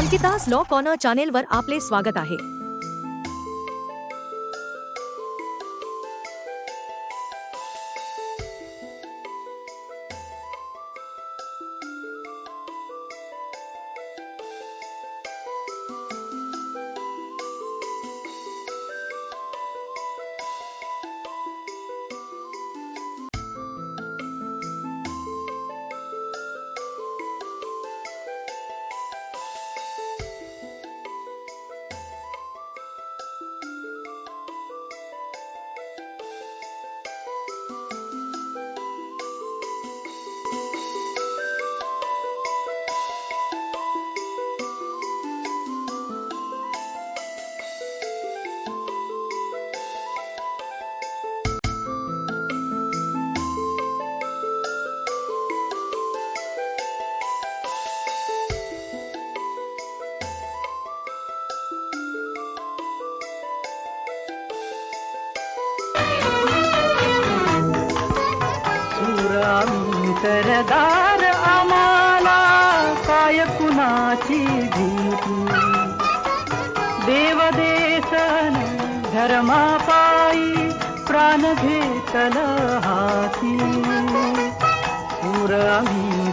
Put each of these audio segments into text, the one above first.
अंकितास law corner चॅनेलवर आपले स्वागत आहे. आम्हाला काय कुणाची भीती। देवदेशन धर्मापायी हाती। पुर आम्ही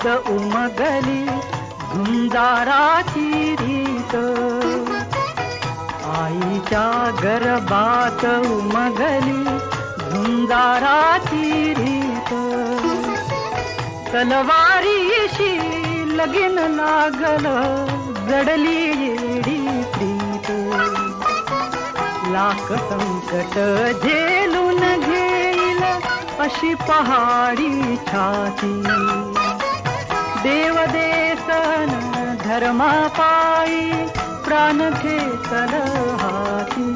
हात उमगली झुंजाराची रीत. आईच्या गर्भात उमगली झुंजाराची रीत. तलवारीशी लगीन लागल जडली येडी प्रीत. लाख संकट झेलून घेईल अशी पहाडी छाती. धर्मापायी प्राण घेतल हाती.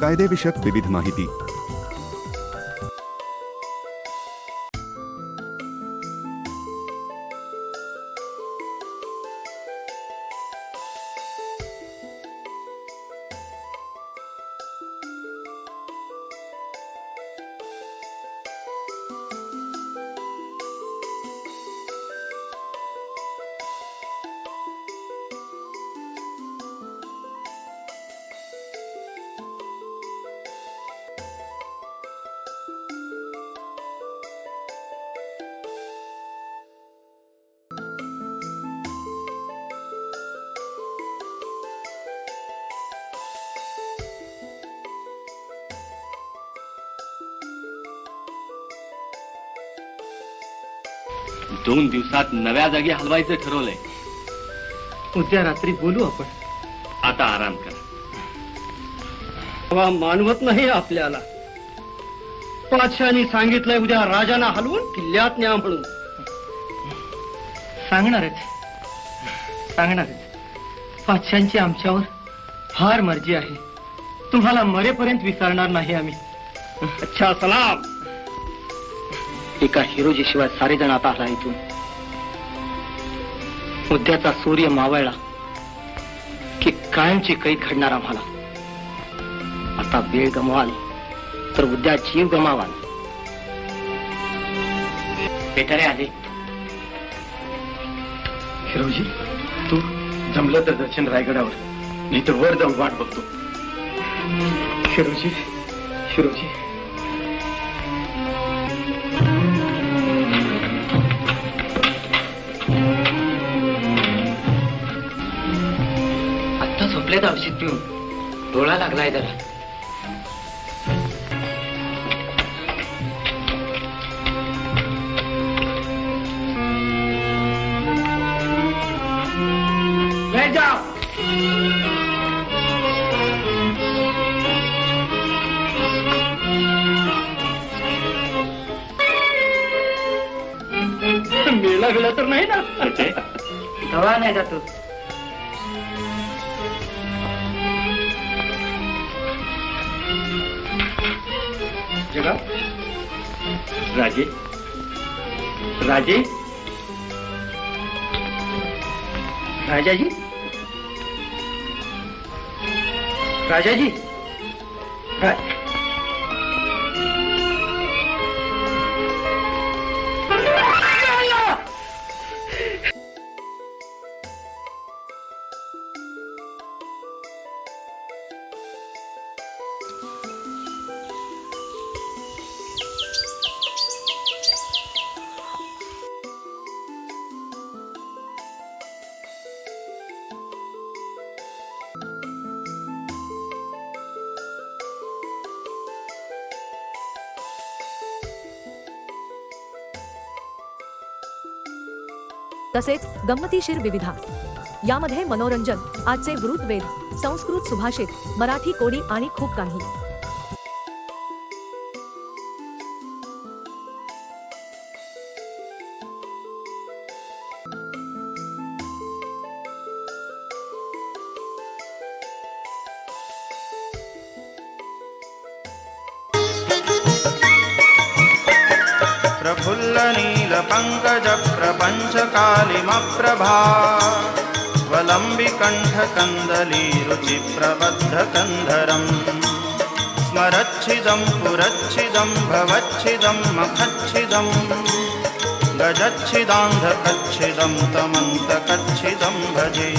कायदेविषयक विविध माहिती. दोन दिवसात नव्या जागी हलवायचं ठरवलंय. उद्या रात्री बोलू आपण. आता आराम करा. मानवत नाही आपल्याला. पाचशाने सांगितलंय उद्या राजांना हलवून किल्ल्यात न्या म्हणून. सांगणारच सांगणारच पाचशांची आमच्यावर फार मर्जी आहे. तुम्हाला मरेपर्यंत विसरणार नाही आम्ही. अच्छा सलाम. एका हिरोजी शिवाय सारे जण आता आला इथून. उद्याचा सूर्य मावळला की कायमची कैद घडणार आम्हाला. आता वेळ गमवाल तर उद्या जीव गमावाल. बेटारे आले. हिरोजी तू जमलं तर दर्शन रायगडावर नाही तर वर जाऊन वाट बघतो. शिरोजी शिरोजी झोपलेत औषध पिऊन. डोळा लागलाय त्याला मेला गेला तर नाही ना. तवा नाही जातो का? राजे? राजे? राजाजी? राजाजी? रा... तसेच गंमतीशीर विविधा. यामध्ये मनोरंजन आजचे वृत्तवेध संस्कृत सुभाषित मराठी कोडी आणि खूप काही. प्रफुल्लनीलपङ्कजप्रपञ्चकालिमप्रभा स्वलम्बिकण्ठकन्दलीरुचिप्रबद्धकन्धरम् स्मरच्छिदं पुरच्छिदं भवच्छिदं मखच्छिदं गजच्छिदान्धकच्छिदं तमन्तकच्छिदं भजे।